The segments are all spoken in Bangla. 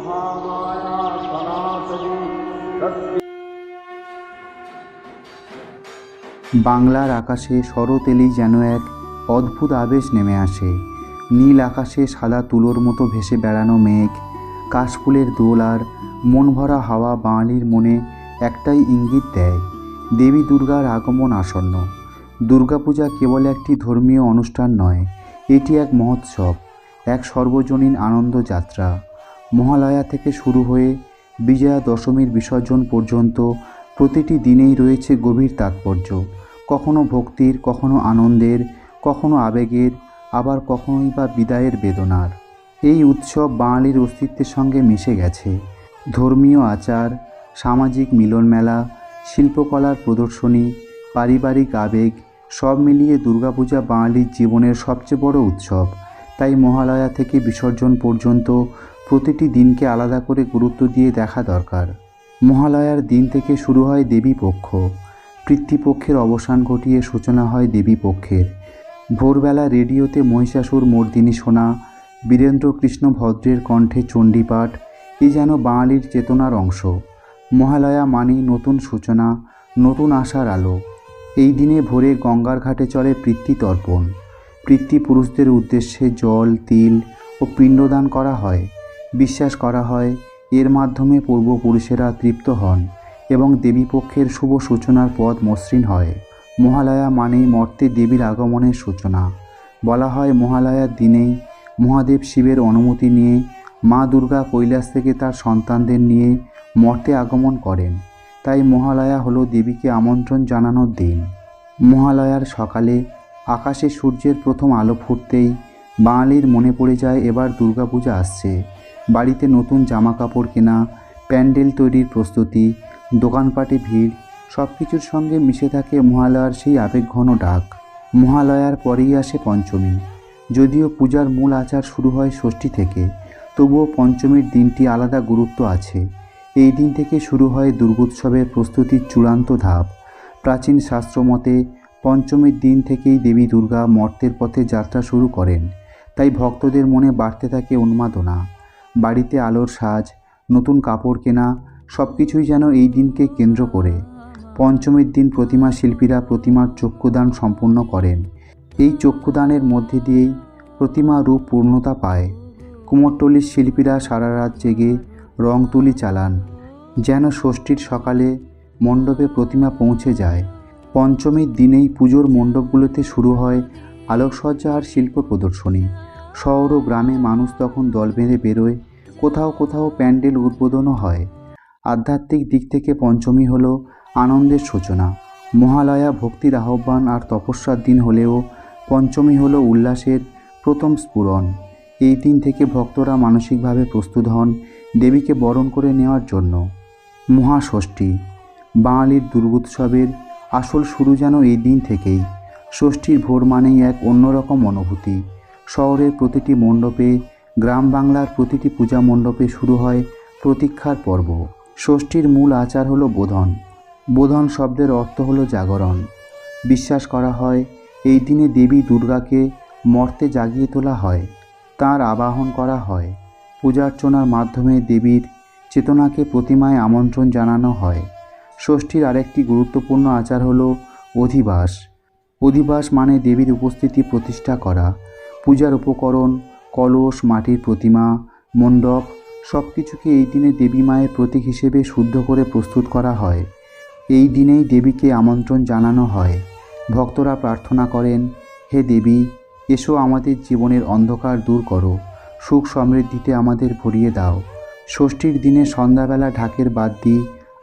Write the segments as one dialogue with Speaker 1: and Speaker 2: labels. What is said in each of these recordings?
Speaker 1: महामाया सनातनी सत्य
Speaker 2: বাংলার আকাশে শরৎ এলেই যেন এক অদ্ভুত আবেশ নেমে আসে নীল আকাশে সাদা তুলোর মতো ভেসে বেড়ানো মেঘ কাশফুলের দোল আর মন ভরা হাওয়া বাঙালির মনে একটাই ইঙ্গিত দেয় দেবী দুর্গার আগমন আসন্ন দুর্গাপূজা কেবল একটি ধর্মীয় অনুষ্ঠান নয় এটি এক মহোৎসব এক সর্বজনীন আনন্দ যাত্রা মহালয়া থেকে শুরু হয়ে বিজয়া দশমীর বিসর্জন পর্যন্ত প্রতিটি দিনেই রয়েছে গভীর তাৎপর্য। কখনো ভক্তির, কখনো আনন্দের, কখনো আবেগের, আবার কখনোই বা বিদায়ের বেদনার। এই উৎসব বাঙালির অস্তিত্বের সঙ্গে মিশে গেছে। ধর্মীয় আচার, সামাজিক মিলন মেলা শিল্পকলার প্রদর্শনী, পারিবারিক আবেগ, সব মিলিয়ে দুর্গাপূজা বাঙালির জীবনের সবচেয়ে বড় উৎসব। তাই মহালয়া থেকে বিসর্জন পর্যন্ত প্রতিটি দিনকে আলাদা করে গুরুত্ব দিয়ে দেখা দরকার। মহালয়ার দিন থেকে শুরু হয় দেবী পক্ষ পিতৃপক্ষের অবসান ঘটিয়ে সূচনা হয় দেবী পক্ষের ভোরবেলা রেডিওতে মহিষাসুর, মর্দিনী শোনা বীরেন্দ্র কৃষ্ণ ভদ্রের কণ্ঠে চণ্ডীপাঠ, এ যেন বাঙালির চেতনার অংশ। মহালয়া মানেই নতুন সূচনা, নতুন আশার আলো। এই দিনে ভোরে গঙ্গার ঘাটে চলে পিতৃতর্পণ পিতৃপুরুষদের উদ্দেশ্যে জল, তিল ও পিণ্ডদান করা হয়। বিশ্বাস করা হয়, এর মাধ্যমে পূর্বপুরুষেরা তৃপ্ত হন এবং দেবীপক্ষের শুভ সূচনার পথ মসৃণ হয়। মহালয়া মানেই মর্তে দেবীর আগমনের সূচনা। বলা হয়, মহালয়ার দিনেই মহাদেব শিবের অনুমতি নিয়ে মা দুর্গা কৈলাস থেকে তার সন্তানদের নিয়ে মর্তে আগমন করেন। তাই মহালয়া হলো দেবীকে আমন্ত্রণ জানানোর দিন। মহালয়ার সকালে আকাশে সূর্যের প্রথম আলো ফুটতেই বাঙালির মনে পড়ে যায়, এবার দুর্গাপূজা আসছে। বাড়িতে নতুন জামা কাপড় কেনা, প্যান্ডেল তৈরির প্রস্তুতি, দোকানপাটে ভিড় সব কিছুর সঙ্গে মিশে থাকে মহালয়ার সেই আবেগঘন ডাক। মহালয়ার পরেই আসে পঞ্চমী। যদিও পূজার মূল আচার শুরু হয় ষষ্ঠী থেকে, তবুও পঞ্চমীর দিনটি আলাদা গুরুত্ব আছে। এই দিন থেকে শুরু হয় দুর্গোৎসবের প্রস্তুতির চূড়ান্ত ধাপ। প্রাচীন শাস্ত্রমতে পঞ্চমীর দিন থেকেই দেবী দুর্গা মর্তের পথে যাত্রা শুরু করেন। তাই ভক্তদের মনে বাড়তে থাকে উন্মাদনা। বাড়িতে আলোর সাজ, নতুন কাপড় কেনা সব কিছুই যেন এই দিনকে কেন্দ্র করে। পঞ্চমীর দিন প্রতিমা শিল্পীরা প্রতিমার চক্ষুদান সম্পূর্ণ করেন। এই চক্ষুদানের মধ্যে দিয়েই প্রতিমা রূপ পূর্ণতা পায়। কুমোরটলির শিল্পীরা সারা রাত জেগে রং তুলি চালান, যেন ষষ্ঠীর সকালে মণ্ডপে প্রতিমা পৌঁছে যায়। পঞ্চমীর দিনেই পুজোর মণ্ডপগুলোতে শুরু হয় আলোকসজ্জা আর শিল্প প্রদর্শনী। শহর ও গ্রামে মানুষ তখন দল বেঁধে বেরোয়। কোথাও কোথাও প্যান্ডেল উদ্বোধনও হয়। আধ্যাত্মিক দিক থেকে পঞ্চমী হল আনন্দের সূচনা। মহালয়া, ভক্তির আহ্বান আর তপস্যার দিন হলেও পঞ্চমী হল উল্লাসের প্রথম স্ফুরণ। এই দিন থেকে ভক্তরা মানসিকভাবে প্রস্তুত হন দেবীকে বরণ করে নেওয়ার জন্য। মহাষষ্ঠী, বাঙালির দুর্গোৎসবের আসল শুরু যেন এই দিন থেকেই। ষষ্ঠীর ভোর মানেই এক অন্যরকম অনুভূতি। শহরের প্রতিটি মণ্ডপে, গ্রাম বাংলার প্রতিটি পূজা মণ্ডপে শুরু হয় প্রতীক্ষার পর্ব। ষষ্ঠীর মূল আচার হলো বোধন। বোধন শব্দের অর্থ হলো জাগরণ। বিশ্বাস করা হয়, এই দিনে দেবী দুর্গাকে মর্তে জাগিয়ে তোলা হয়। তার আবাহন করা হয়। পূজার্চনার মাধ্যমে দেবীর চেতনাকে প্রতিমায় আমন্ত্রণ জানানো হয়। ষষ্ঠীর আরেকটি গুরুত্বপূর্ণ আচার হলো অধিবাস। অধিবাস মানে দেবীর উপস্থিতি প্রতিষ্ঠা করা। পূজার উপকরণ, কলস, মাটির প্রতিমা, মণ্ডপ সব কিছুকে এই দিনে দেবী মায়ের প্রতীক হিসেবে শুদ্ধ করে প্রস্তুত করা হয়। এই দিনেই দেবীকে আমন্ত্রণ জানানো হয়। ভক্তরা প্রার্থনা করেন, হে দেবী, এসো আমাদের জীবনের অন্ধকার দূর করো, সুখ সমৃদ্ধিতে আমাদের ভরিয়ে দাও। ষষ্ঠীর দিনে সন্ধ্যাবেলা ঢাকের বাদ্যি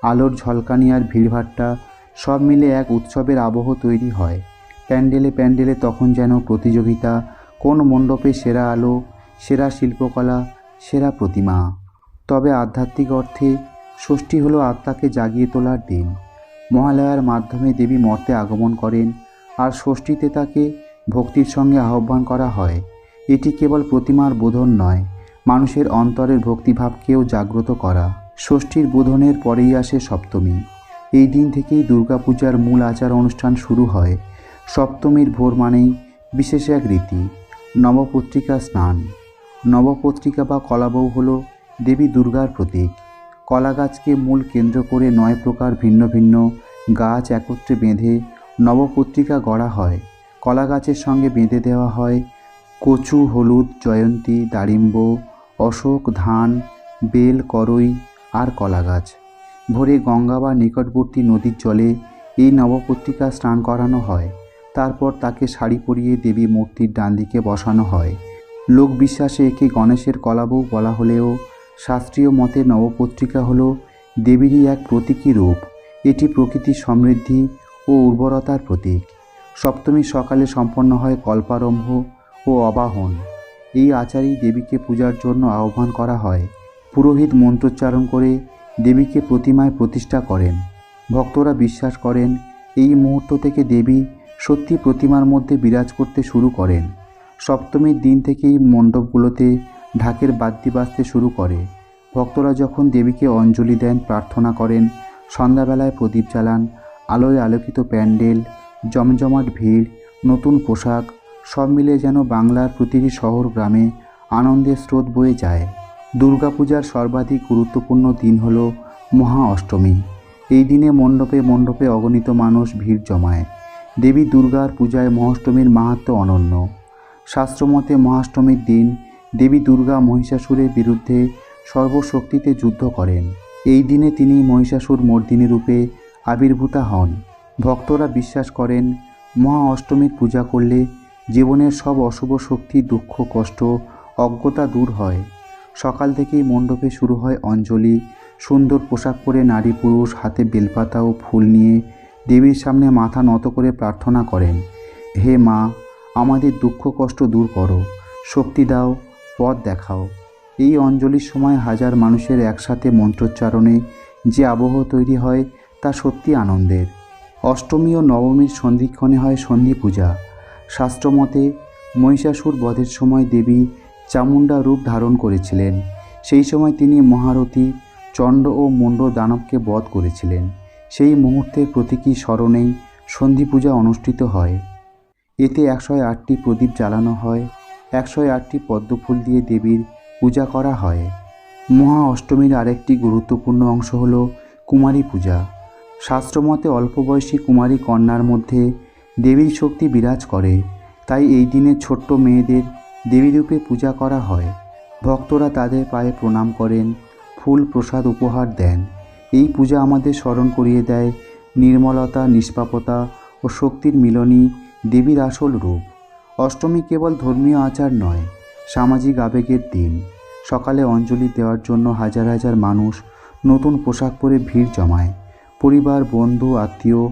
Speaker 2: আলোর ঝলকানি আর ভিড়ভাট্টা সব মিলে এক উৎসবের আবহ তৈরি হয়। প্যান্ডেলে প্যান্ডেলে তখন যেন প্রতিযোগিতা কোন মণ্ডপে সেরা আলো, সেরা শিল্পকলা, সেরা প্রতিমা? তবে আধ্যাত্মিক অর্থে ষষ্ঠী হলো আত্মাকে জাগিয়ে তোলার দিন। মহালয়ার মাধ্যমে দেবী মর্তে আগমন করেন আর ষষ্ঠীতে তাকে ভক্তির সঙ্গে আহ্বান করা হয়। এটি কেবল প্রতিমার বোধন নয়, মানুষের অন্তরের ভক্তিভাবকেও জাগ্রত করা। ষষ্ঠীর বোধনের পরেই আসে সপ্তমী। এই দিন থেকেই দুর্গাপূজার মূল আচার অনুষ্ঠান শুরু হয়। সপ্তমীর ভোর মানেই বিশেষ এক রীতি। নবপত্রিকা স্নান। নবপত্রিকা বা কলাবউ হল দেবী দুর্গার প্রতীক। কলা গাছকে মূল কেন্দ্র করে নয় প্রকার ভিন্ন ভিন্ন গাছ একত্রে বেঁধে নবপত্রিকা গড়া হয়। কলা গাছের সঙ্গে বেঁধে দেওয়া হয় কচু, হলুদ, জয়ন্তী দাড়িম্ব অশোক, ধান, বেল, করই আর কলা গাছ ভোরে গঙ্গা বা নিকটবর্তী নদীর জলে এই নবপত্রিকা স্নান করানো হয়। তারপর তাকে শাড়ি পরিয়ে দেবী মূর্তির ডান দিকে বসানো হয়। লোক বিশ্বাসে একে গণেশের কলাবউ বলা হলেও শাস্ত্রীয় মতে নবপত্রিকা হল দেবীরই এক প্রতীকী রূপ। এটি প্রকৃতির সমৃদ্ধি ও উর্বরতার প্রতীক। সপ্তমীর সকালে সম্পন্ন হয় কল্পারম্ভ ও অবাহন। এই আচারেই দেবীকে পূজার জন্য আহ্বান করা হয়। পুরোহিত মন্ত্রোচ্চারণ করে দেবীকে প্রতিমায় প্রতিষ্ঠা করেন। ভক্তরা বিশ্বাস করেন, এই মুহূর্ত থেকে দেবী সত্যি প্রতিমার মধ্যে বিরাজ করতে শুরু করেন। সপ্তমীর দিন থেকেই মণ্ডপগুলোতে ঢাকের বাদ্যি বাজতে শুরু করে। ভক্তরা যখন দেবীকে অঞ্জলি দেন, প্রার্থনা করেন, সন্ধ্যাবেলায় প্রদীপ জ্বালান, আলোয় আলোকিত প্যান্ডেল, জমজমাট ভিড়, নতুন পোশাক, সব মিলে যেন বাংলার প্রতিটি শহর গ্রামে আনন্দের স্রোত বয়ে যায়। দুর্গাপূজার সর্বাধিক গুরুত্বপূর্ণ দিন হল মহা অষ্টমী। এই দিনে মণ্ডপে মণ্ডপে অগণিত মানুষ ভিড় জমায়। দেবী দুর্গার পূজায় মহাষ্টমীর মাহাত্ম্য অনন্য। শাস্ত্রমতে মহাষ্টমীর দিন দেবী দুর্গা মহিষাসুরের বিরুদ্ধে সর্বশক্তিতে যুদ্ধ করেন। এই দিনে তিনি মহিষাসুর মর্দিনী রূপে আবির্ভূতা হন। ভক্তরা বিশ্বাস করেন, মহা অষ্টমীর পূজা করলে জীবনের সব অশুভ শক্তি, দুঃখ, কষ্ট, অজ্ঞতা দূর হয়। সকাল থেকেই মণ্ডপে শুরু হয় অঞ্জলি। সুন্দর পোশাক পরে নারী পুরুষ হাতে বেলপাতা ও ফুল নিয়ে দেবীর সামনে মাথা নত করে প্রার্থনা করেন, হে মা, আমাদের দুঃখ কষ্ট দূর করো, শক্তি দাও, পথ দেখাও। এই অঞ্জলির সময় হাজার মানুষের একসাথে মন্ত্রোচ্চারণে যে আবহ তৈরি হয় তা সত্যি আনন্দের। অষ্টমী ও নবমীর সন্ধিক্ষণে হয় সন্ধি পূজা। শাস্ত্রমতে মহিষাসুর বধের সময় দেবী চামুণ্ডা রূপ ধারণ করেছিলেন। সেই সময় তিনি মহারথী চণ্ড ও মুণ্ড দানবকে বধ করেছিলেন। সেই মুহূর্তের প্রতীকী স্মরণেই সন্ধি পূজা অনুষ্ঠিত হয়। এতে একশো আটটি প্রদীপ জ্বালানো হয় একশো আটটি পদ্মফুল দিয়ে দেবীর পূজা করা হয়। মহা অষ্টমীর আরেকটি গুরুত্বপূর্ণ অংশ হল কুমারী পূজা। শাস্ত্রমতে অল্প বয়সী কুমারী কন্যার মধ্যে দেবীর শক্তি বিরাজ করে, তাই এই দিনে ছোট্ট মেয়েদের দেবীরূপে পূজা করা হয়। ভক্তরা তাদের পায়ে প্রণাম করেন, ফুল প্রসাদ উপহার দেন। এই পূজা আমাদের স্মরণ করিয়ে দেয় নির্মলতা, নিষ্পাপতা ও শক্তির মিলনই দেবীর আসল রূপ। অষ্টমী কেবল ধর্মীয় আচার নয়, সামাজিক আবেগের দিন। সকালে অঞ্জলি দেওয়ার জন্য হাজার হাজার মানুষ নতুন পোশাক পরে ভিড় জমায়। পরিবার, বন্ধু, আত্মীয়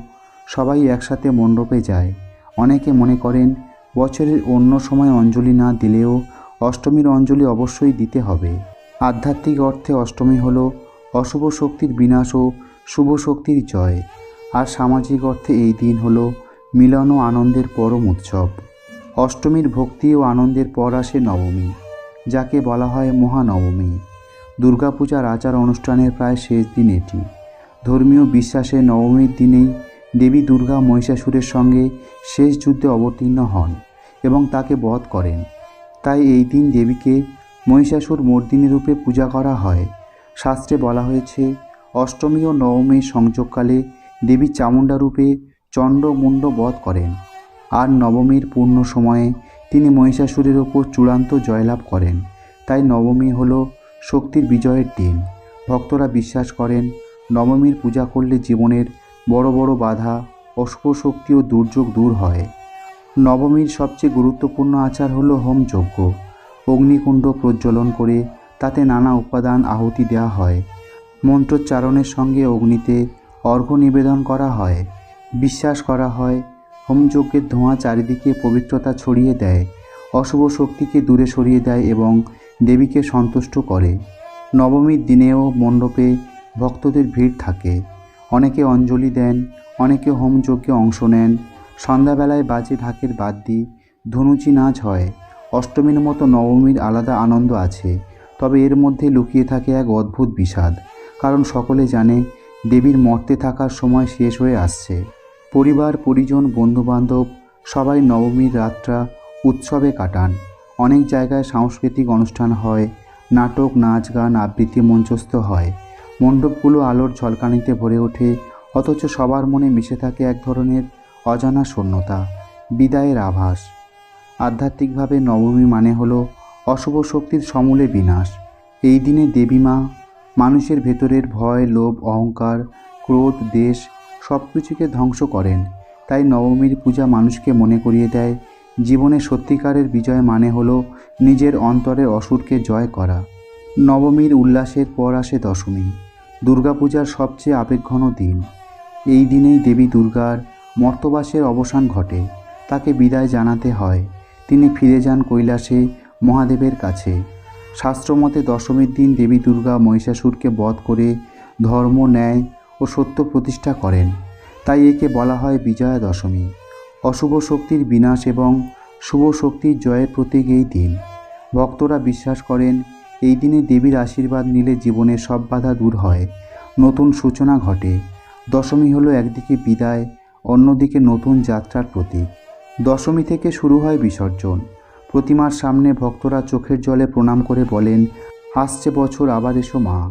Speaker 2: সবাই একসাথে মণ্ডপে যায়। অনেকে মনে করেন বছরের অন্য সময় অঞ্জলি না দিলেও অষ্টমীর অঞ্জলি অবশ্যই দিতে হবে। আধ্যাত্মিক অর্থে অষ্টমী হল অশুভ শক্তির বিনাশ ও শুভ শক্তির জয়। আর সামাজিক অর্থে এই দিন হল মিলন ও আনন্দের পরম উৎসব। অষ্টমীর ভক্তি ও আনন্দের পর আসে নবমী, যাকে বলা হয় মহানবমী। দুর্গাপূজার আচার অনুষ্ঠানের প্রায় শেষ দিন এটি। ধর্মীয় বিশ্বাসে নবমীর দিনেই দেবী দুর্গা মহিষাসুরের সঙ্গে শেষ যুদ্ধে অবতীর্ণ হন এবং তাকে বধ করেন। তাই এই দিন দেবীকে মহিষাসুর মর্দিনী রূপে পূজা করা হয়। শাস্ত্রে বলা হয়েছে, অষ্টমী ও নবমীর সংযোগকালে দেবী চামুণ্ডা রূপে চণ্ড মুণ্ড বধ করেন আর নবমীর পূর্ণ সময়ে তিনি মহিষাসুরের ওপর চূড়ান্ত জয়লাভ করেন। তাই নবমী হল শক্তির বিজয়ের দিন। ভক্তরা বিশ্বাস করেন, নবমীর পূজা করলে জীবনের বড় বড় বাধা অশুভ শক্তি ও দুর্যোগ দূর হয়। নবমীর সবচেয়ে গুরুত্বপূর্ণ আচার হলো হোমযজ্ঞ। অগ্নিকুণ্ড প্রজ্বলন করে তাতে নানা উপাদান আহুতি দেওয়া হয়। মন্ত্রোচ্চারণের সঙ্গে অগ্নিতে অর্ঘ্য নিবেদন করা হয়। বিশ্বাস করা হয়, হোমযজ্ঞের ধোঁয়া চারিদিকে পবিত্রতা ছড়িয়ে দেয়, অশুভ শক্তিকে দূরে সরিয়ে দেয় এবং দেবীকে সন্তুষ্ট করে। নবমীর দিনেও মণ্ডপে ভক্তদের ভিড় থাকে। অনেকে অঞ্জলি দেন, অনেকে হোমযজ্ঞে অংশ নেন। সন্ধ্যাবেলায় বাজে ঢাকের বাদ্যি, ধনুচি নাচ হয়। অষ্টমীর মতো নবমীর আলাদা আনন্দ আছে। তবে এর মধ্যে লুকিয়ে থাকে এক অদ্ভুত বিষাদ। কারণ সকলে জানে, দেবীর মর্তে থাকার সময় শেষ হয়ে আসছে। পরিবার, পরিজন, বন্ধুবান্ধব, সবাই নবমীর রাতটা উৎসবে কাটান। অনেক জায়গায় সাংস্কৃতিক অনুষ্ঠান হয়, নাটক, নাচ গান, আবৃত্তি মঞ্চস্থ হয়। মণ্ডপগুলো আলোর ঝলকানিতে ভরে ওঠে, অথচ সবার মনে মিশে থাকে এক ধরনের অজানা শূন্যতা, বিদায়ের আভাস। আধ্যাত্মিকভাবে নবমী মানে হলো অশুভ শক্তির সমূলে বিনাশ। এই দিনে দেবী মা মানুষের ভেতরের ভয়, লোভ, অহংকার, ক্রোধ, দেশ সব কিছুকে ধ্বংস করেন। তাই নবমীর পূজা মানুষকে মনে করিয়ে দেয়, জীবনে সত্যিকারের বিজয় মানে হলো নিজের অন্তরের অসুরকে জয় করা। নবমীর উল্লাসের পর আসে দশমী, দুর্গাপূজার সবচেয়ে আবেগঘন দিন। এই দিনেই দেবী দুর্গার মর্তবাসের অবসান ঘটে। তাকে বিদায় জানাতে হয়। তিনি ফিরে যান কৈলাসে মহাদেবের কাছে। শাস্ত্রমতে দশমীর দিন দেবী দুর্গা মহিষাসুরকে বধ করে ধর্ম, ন্যায় ও সত্য প্রতিষ্ঠা করেন। তাই একে বলা হয় বিজয়া দশমী অশুভ শক্তির বিনাশ এবং শুভ শক্তির জয়ের প্রতীক এই দিন। ভক্তরা বিশ্বাস করেন, এই দিনে দেবীর আশীর্বাদ নিলে জীবনের সব বাধা দূর হয়। নতুন সূচনা ঘটে। দশমী হলো একদিকে বিদায়, অন্যদিকে নতুন যাত্রার প্রতীক। দশমী থেকে শুরু হয় বিসর্জন। প্রতিমার সামনে ভক্তরা চোখের জলে প্রণাম করে বলেন, আসছে বছর, আবার এসো মা।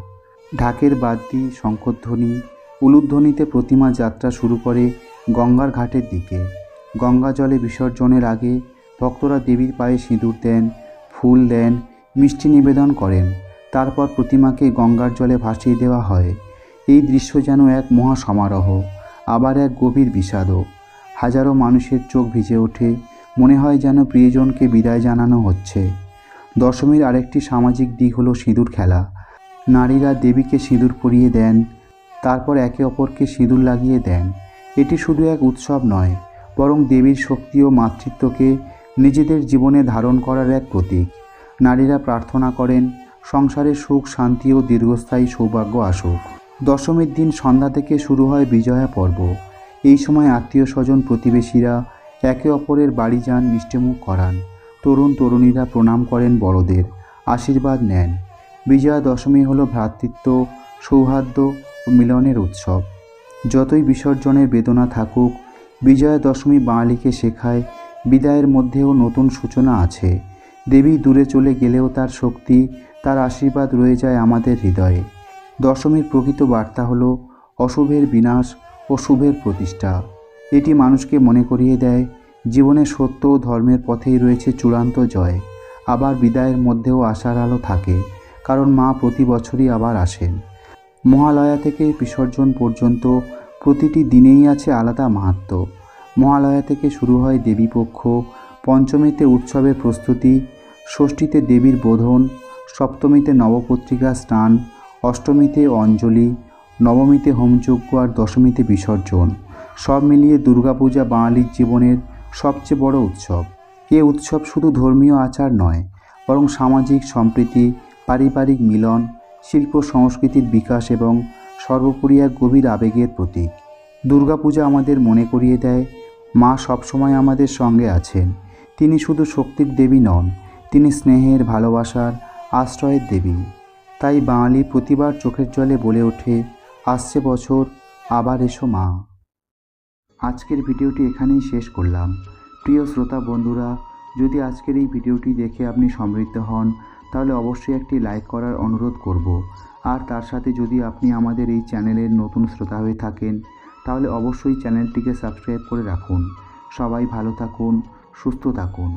Speaker 2: ঢাকের বাদ্যি, শঙ্করধ্বনি, উলুধ্বনিতে প্রতিমা যাত্রা শুরু করে গঙ্গার ঘাটের দিকে। গঙ্গা জলে বিসর্জনের আগে ভক্তরা দেবীর পায়ে সিঁদুর দেন, ফুল দেন, মিষ্টি নিবেদন করেন। তারপর প্রতিমাকে গঙ্গার জলে ভাসিয়ে দেওয়া হয়। এই দৃশ্য যেন এক মহা সমারোহ, আবার এক গভীর বিষাদও। হাজারো মানুষের চোখ ভিজে ওঠে মনে হয় যেন প্রিয়জনকে বিদায় জানানো হচ্ছে। দশমীর আরেকটি সামাজিক দিক হলো সিঁদুর খেলা। নারীরা দেবীকে সিঁদুর পরিয়ে দেন, তারপর একে অপরকে সিঁদুর লাগিয়ে দেন। এটি শুধু এক উৎসব নয়, বরং দেবীর শক্তি ও মাতৃত্বকে নিজেদের জীবনে ধারণ করার এক প্রতীক। নারীরা প্রার্থনা করেন, সংসারে সুখ, শান্তি ও দীর্ঘস্থায়ী সৌভাগ্য আসুক। দশমীর দিন সন্ধ্যা থেকে শুরু হয় বিজয়া পর্ব। এই সময় আত্মীয় স্বজন, প্রতিবেশীরা একে অপরের বাড়ি যান, মিষ্টিমুখ করান। তরুণ তরুণীরা প্রণাম করেন বড়দের, আশীর্বাদ নেন। বিজয়া দশমী হলো ভ্রাতৃত্ব, সৌহার্দ্য ও মিলনের উৎসব। যতই বিসর্জনের বেদনা থাকুক, বিজয়া দশমী বাঙালিকে শেখায়, বিদায়ের মধ্যেও নতুন সূচনা আছে। দেবী দূরে চলে গেলেও তার শক্তি, তার আশীর্বাদ রয়ে যায় আমাদের হৃদয়ে। দশমীর প্রকৃত বার্তা হলো অশুভের বিনাশ ও শুভের প্রতিষ্ঠা। এটি মানুষকে মনে করিয়ে দেয়, জীবনে সত্য ও ধর্মের পথেই রয়েছে চূড়ান্ত জয়। আবার বিদায়ের মধ্যেও আশার আলো থাকে, কারণ মা প্রতি বছরই আবার আসেন। মহালয়া থেকে বিসর্জন পর্যন্ত প্রতিটি দিনেই আছে আলাদা মাহাত্ম। মহালয়া থেকে শুরু হয় দেবীপক্ষ, পঞ্চমীতে উৎসবের প্রস্তুতি, ষষ্ঠীতে দেবীর বোধন, সপ্তমীতে নবপত্রিকা স্নান, অষ্টমীতে অঞ্জলি, নবমীতে হোমযজ্ঞ আর দশমীতে বিসর্জন। সব মিলিয়ে দুর্গাপূজা বাঙালির জীবনের সবচেয়ে বড় উৎসব। এ উৎসব শুধু ধর্মীয় আচার নয়, বরং সামাজিক সম্প্রীতি, পারিবারিক মিলন, শিল্প সংস্কৃতির বিকাশ এবং সর্বোপরি এক গভীর আবেগের প্রতীক। দুর্গাপূজা আমাদের মনে করিয়ে দেয়, মা সবসময় আমাদের সঙ্গে আছেন। তিনি শুধু শক্তির দেবী নন, তিনি স্নেহের ভালোবাসার আশ্রয়ের দেবী। তাই বাঙালি প্রতিবার চোখের জলে বলে ওঠে, আসছে বছর, আবার এসো মা। আজকের ভিডিওটি এখানেই শেষ করলাম। প্রিয় শ্রোতা বন্ধুরা, যদি আজকের এই ভিডিওটি দেখে আপনি সমৃদ্ধ হন, তাহলে অবশ্যই একটি লাইক করার অনুরোধ করব। আর তার সাথে যদি আপনি আমাদের এই চ্যানেলের নতুন শ্রোতা হয়ে থাকেন, তাহলে অবশ্যই চ্যানেলটিকে সাবস্ক্রাইব করে রাখুন। সবাই ভালো থাকুন, সুস্থ থাকুন।